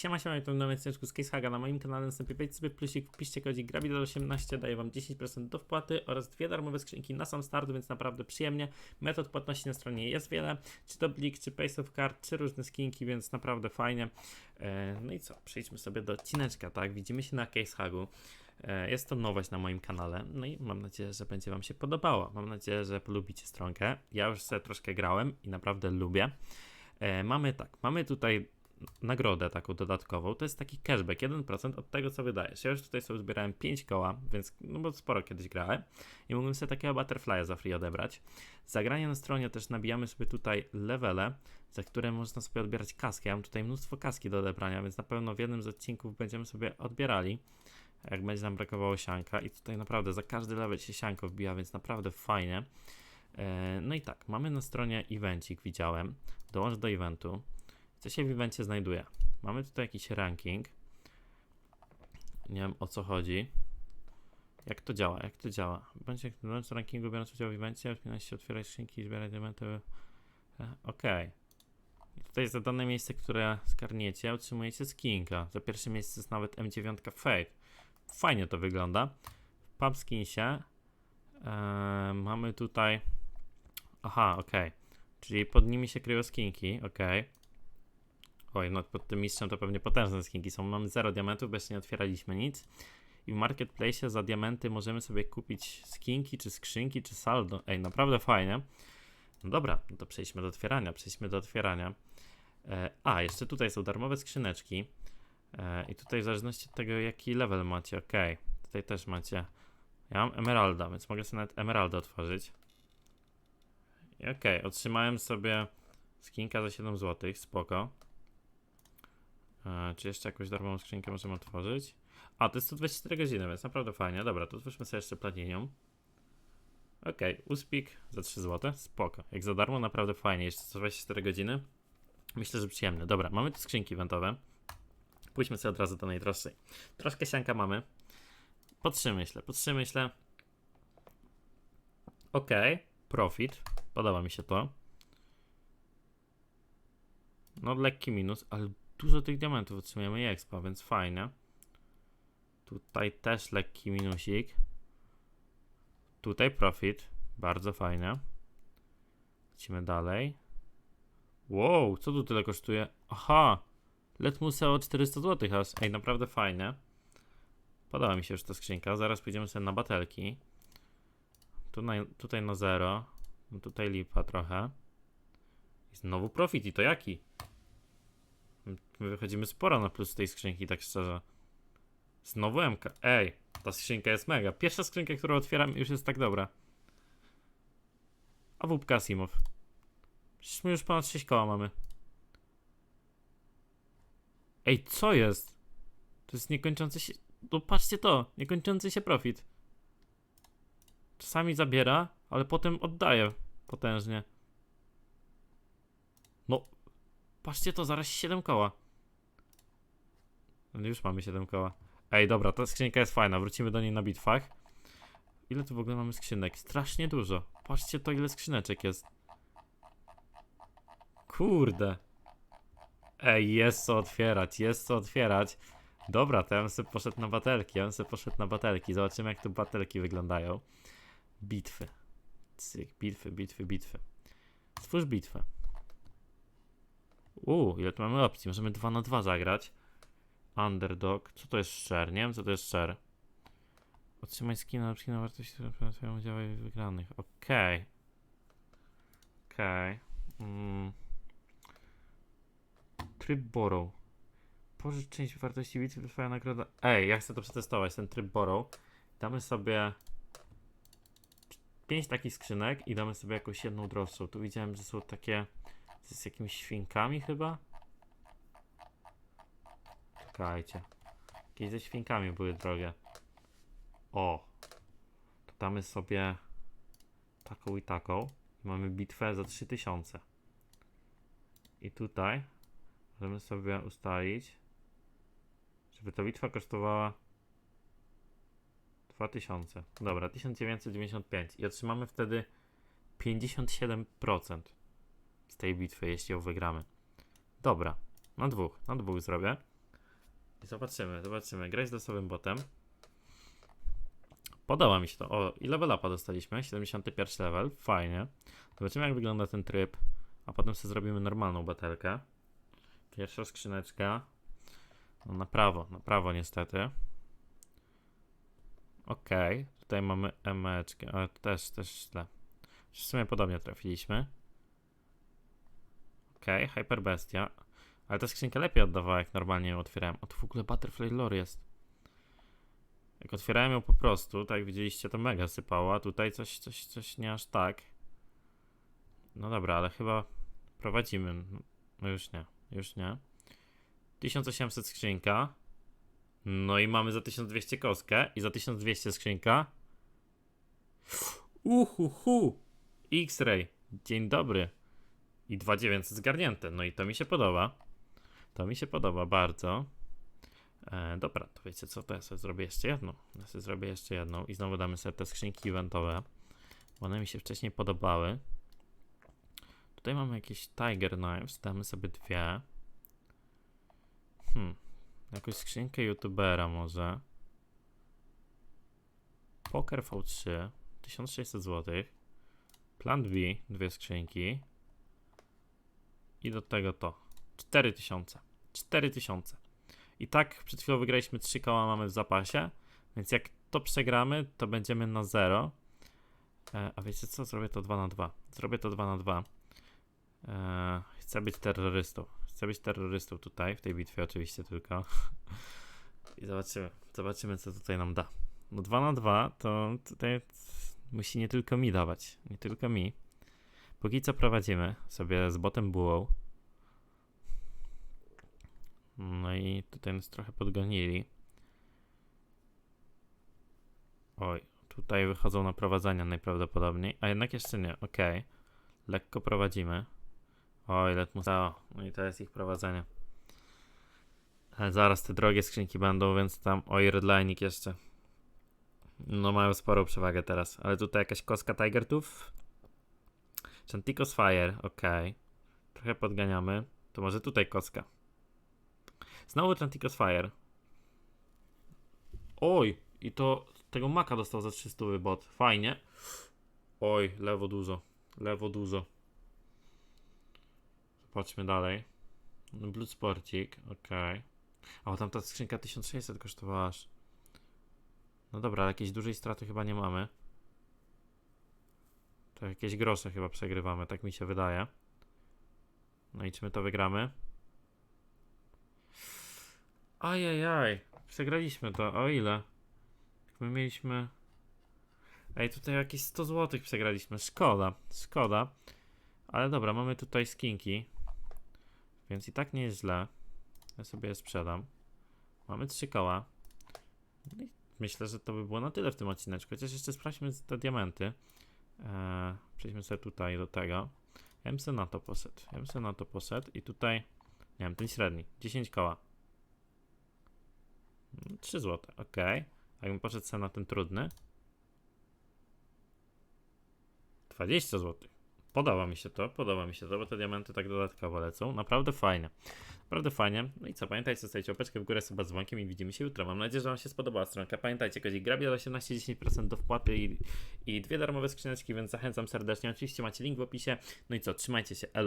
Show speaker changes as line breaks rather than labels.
Siema, siema, to nowy odcineczku z Casehaga na moim kanale. Następnie wejdź sobie plusik, wpiszcie kodzik GRABIDOL18, daje wam 10% do wpłaty oraz dwie darmowe skrzynki na sam start, więc naprawdę przyjemnie. Metod płatności na stronie jest wiele, czy to Blik, czy Pace of Card, czy różne skinki, więc naprawdę fajnie. E, no i co, przejdźmy sobie do odcineczka, tak? Widzimy się na Casehagu. E, Jest to nowość na moim kanale, no i mam nadzieję, że będzie Wam się podobało. Mam nadzieję, że polubicie stronkę. Ja już sobie troszkę grałem i naprawdę lubię. E, mamy tak, mamy tutaj nagrodę taką dodatkową, to jest taki cashback, 1% od tego, co wydajesz. Ja już tutaj sobie zbierałem 5 koła, więc, no bo sporo kiedyś grałem i mógłbym sobie takiego butterfly'a za free odebrać. Zagranie na stronie też nabijamy sobie tutaj levele, za które można sobie odbierać kaski. Ja mam tutaj mnóstwo kaski do odebrania, więc na pewno w jednym z odcinków będziemy sobie odbierali, jak będzie nam brakowało sianka i tutaj naprawdę za każdy level się sianko wbija, więc naprawdę fajnie. E, No i tak, mamy na stronie evencik, widziałem. Dołącz do eventu. Co się w evencie znajduje? Mamy tutaj jakiś ranking. Nie wiem o co chodzi. Jak to działa? Jak to działa? Będzie do rankingu biorąc udział w evencie, wspinać się, otwierać skrzynki, zbierać diamenty. E, Okej. I tutaj za dane miejsce, które skarniecie, otrzymujecie skinka. Za pierwsze miejsce jest nawet M9 Fate. Fajnie to wygląda. W pub skinsie e, mamy tutaj. Aha, okej. Czyli pod nimi się kryją skinki, okej. Oj, no pod tym mistrzem to pewnie potężne skinki są. Mamy 0 diamentów, bo jeszcze nie otwieraliśmy nic. I w marketplace za diamenty możemy sobie kupić skinki, czy skrzynki, czy saldo. Ej, naprawdę fajnie. No dobra, no to przejdźmy do otwierania. Przejdźmy do otwierania. E, a, jeszcze tutaj są darmowe skrzyneczki. E, I tutaj w zależności od tego, jaki level macie, okej. Tutaj też macie. Ja mam emeralda, więc mogę sobie nawet emeralda otworzyć. I otrzymałem sobie skinka za 7 zł, spoko. E, czy jeszcze jakąś darmową skrzynkę możemy otworzyć? A, to jest 124 godziny, więc naprawdę fajnie. Dobra, to otwórzmy sobie jeszcze platinium. Okej, uspik za 3 zł, spoko. Jak za darmo, naprawdę fajnie. Jeszcze 124 godziny. Myślę, że przyjemne. Dobra, mamy tu skrzynki eventowe. Pójdźmy sobie od razu do najdroższej. Troszkę sianka mamy. Po 3 myślę, po 3 myślę. Okej, profit. Podoba mi się to. No, lekki minus, ale dużo tych diamentów otrzymujemy i expa, więc fajnie. Tutaj też lekki minusik. Tutaj profit. Bardzo fajnie. Lecimy dalej. Wow, co tu tyle kosztuje? Aha! Let Museo 400 zł aż. Ej, naprawdę fajne. Podoba mi się już ta skrzynka. Zaraz pójdziemy sobie na batelki. Tu na, tutaj na zero. Tutaj lipa trochę. I znowu profit. I to jaki? My wychodzimy sporo na plus tej skrzynki, tak szczerze. Znowu MK. Ej, ta skrzynka jest mega. Pierwsza skrzynka, którą otwieram, już jest tak dobra. A wóbka Asimow. Przecież my już ponad 6 koła mamy. Ej, co jest? To jest niekończący się. No patrzcie to, niekończący się profit. Czasami zabiera, ale potem oddaje potężnie. No, patrzcie to, zaraz 7 koła. No już mamy 7 koła. Ej, dobra, ta skrzynka jest fajna, wrócimy do niej na bitwach. Ile tu w ogóle mamy skrzynek? Strasznie dużo. Patrzcie to, ile skrzyneczek jest. Kurde. Ej, jest co otwierać, jest co otwierać. Dobra, to ja bym sobie poszedł na batelki, ja bym sobie poszedł na batelki. Zobaczymy, jak tu batelki wyglądają. Bitwy. Cyk, bitwy, bitwy, bitwy. Stwórz bitwę. Uuu, ile tu mamy opcji? Możemy 2 na 2 zagrać. Underdog. Co to jest share? Nie wiem, co to jest share. Otrzymaj skin na skin na wartość, które prezentują udziały wygranych. Okej. Okej. Mm. Tryb borrow. Pożycz część wartości bitwy, twoja nagroda. Ej, ja chcę to przetestować, ten tryb borrow. Damy sobie 5 takich skrzynek i damy sobie jakąś jedną droższą. Tu widziałem, że są takie z jakimiś świnkami chyba. Czekajcie. Jakieś ze świnkami były drogie. O. To damy sobie taką i taką. Mamy bitwę za 3000. I tutaj możemy sobie ustalić, żeby ta bitwa kosztowała 2000. Dobra, 1995. I otrzymamy wtedy 57% z tej bitwy, jeśli ją wygramy. Dobra, na dwóch, na dwóch zrobię. I zobaczymy, zobaczymy. Grać z losowym botem. Podoba mi się to. O, i level upa dostaliśmy. 71 level. Fajnie. Zobaczymy jak wygląda ten tryb. A potem sobie zrobimy normalną batelkę. Pierwsza skrzyneczka. No na prawo, na prawo niestety. Okej, tutaj mamy emeczkę, ale też, też źle. W sumie podobnie trafiliśmy. Okej, Hyper Bestia. Ale ta skrzynka lepiej oddawała, jak normalnie ją otwierałem. O, tu w ogóle Butterfly Lore jest. Jak otwierałem ją po prostu, tak widzieliście, to mega sypało, a tutaj coś, coś, coś nie aż tak. No dobra, ale chyba prowadzimy. No już nie, już nie. 1800 skrzynka. No i mamy za 1200 kostkę i za 1200 skrzynka. Uhuhu! X-Ray. Dzień dobry. I 2900 zgarnięte. No i to mi się podoba. To mi się podoba bardzo. E, dobra, to wiecie co, to ja sobie zrobię jeszcze jedną. Ja sobie zrobię jeszcze jedną i znowu damy sobie te skrzynki eventowe. Bo one mi się wcześniej podobały. Tutaj mamy jakieś Tiger Knives, damy sobie dwie. Hmm, jakąś skrzynkę youtubera może. Poker V3, 1600 zł. Plan B, dwie skrzynki. I do tego to. 4000. 4000. I tak przed chwilą wygraliśmy 3 koła mamy w zapasie. Więc jak to przegramy, to będziemy na 0. E, a wiecie co? Zrobię to 2 na 2. Zrobię to 2 na 2. E, chcę być terrorystą. Chcę być terrorystą tutaj, w tej bitwie oczywiście tylko. I zobaczymy. Zobaczymy, co tutaj nam da. No 2 na 2 to tutaj musi nie tylko mi dawać. Nie tylko mi. Póki co prowadzimy sobie z botem bułą. No i tutaj nas trochę podgonili. Oj, tutaj wychodzą na prowadzenia najprawdopodobniej, a jednak jeszcze nie, okej. Lekko prowadzimy. Oj, let mu stało. No i to jest ich prowadzenie. Ale zaraz te drogie skrzynki będą, więc tam, oj, redlining jeszcze. No mają sporą przewagę teraz, ale tutaj jakaś koska Tiger Tooth. Chanticos Fire, okej. Trochę podganiamy. To może tutaj koska. Znowu Chanticos Fire. Oj, i to tego maka dostał za 300 bot. Fajnie. Oj, lewo dużo. Lewo dużo. Zobaczmy dalej. Blood Sportik, okej. A, tam ta skrzynka 1600 kosztowała aż. No dobra, ale jakiejś dużej straty chyba nie mamy. To jakieś grosze chyba przegrywamy, tak mi się wydaje. No i czy my to wygramy? Ajajaj, przegraliśmy to, o ile? My mieliśmy... Ej, tutaj jakieś 100 zł przegraliśmy, szkoda, szkoda. Ale dobra, mamy tutaj skinki. Więc i tak nie jest źle. Ja sobie je sprzedam. Mamy trzy koła. No myślę, że to by było na tyle w tym odcineczku. Chociaż jeszcze sprawdźmy te diamenty. Eee, przejdźmy sobie tutaj do tego. Ja bym na to poszedł. Ja bym na to poszedł i tutaj, nie wiem, ten średni. 10 koła. 3 zł, ok. A jakbym poszedł sobie na ten trudny. 20 zł. Podoba mi się to, podoba mi się to, bo te diamenty tak dodatkowo lecą. Naprawdę fajnie. Naprawdę fajnie. No i co, pamiętajcie, zostawić łapeczkę w górę, suba dzwonkiem i widzimy się jutro. Mam nadzieję, że Wam się spodobała stronka. Pamiętajcie, kozik grabia 18-10% do wpłaty i, i dwie darmowe skrzyneczki, więc zachęcam serdecznie. Oczywiście macie link w opisie. No i co, trzymajcie się, elo.